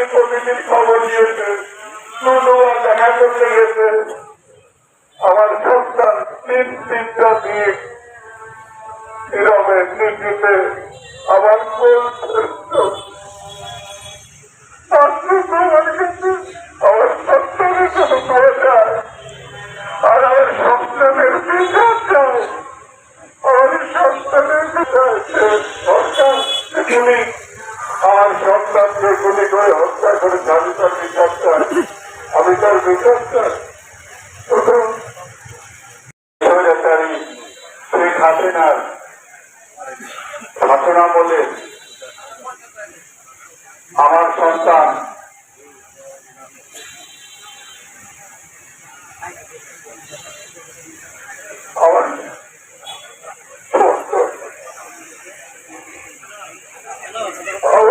খালি প্রতিদিন খবর দিয়েছে। নুনুয়া দেখা করতে গেছে। আমার সন্তান তিন তিনটা দিয়ে নীরবে নির্দিতে আমার কোল হাসিনার ঘটনা বলে আমার সন্তান আমার আমার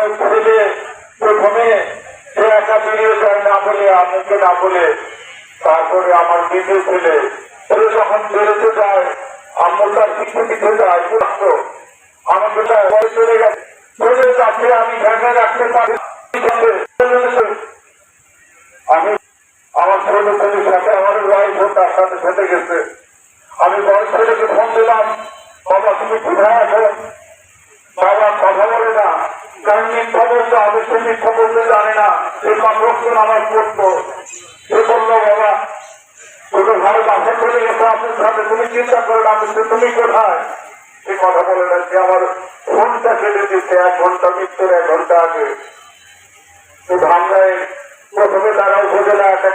আমার ছেলে প্রথমে সে একা বেরিয়ে যায় না বলে আমাকে না বলে তারপরে আমার দ্বিতীয় ছেলে ওরা যখন বেরোতে যায়, আম্মু তার পিছু যায় আমাকে তার চলে গেছে। আমি ধ্যানে রাখতে আমার আমার তার গেছে। ফোন দিলাম, বাবা, তুমি কথা বলে না। কারণ মিথ্যা বলতে হবে সে জানে না। আমার করতো সে তুমি কোথায়? বলে না সে আমার ফোনটা কেটে দিচ্ছে এক ঘণ্টা এক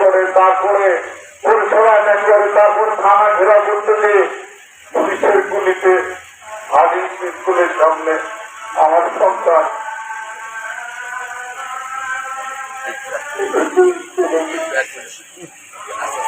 করে, তারপরে পরিষেবা অ্যাটাক করে, তারপরে থানা ঘেরা স্কুলের সামনে আমার সন্তান Thank you.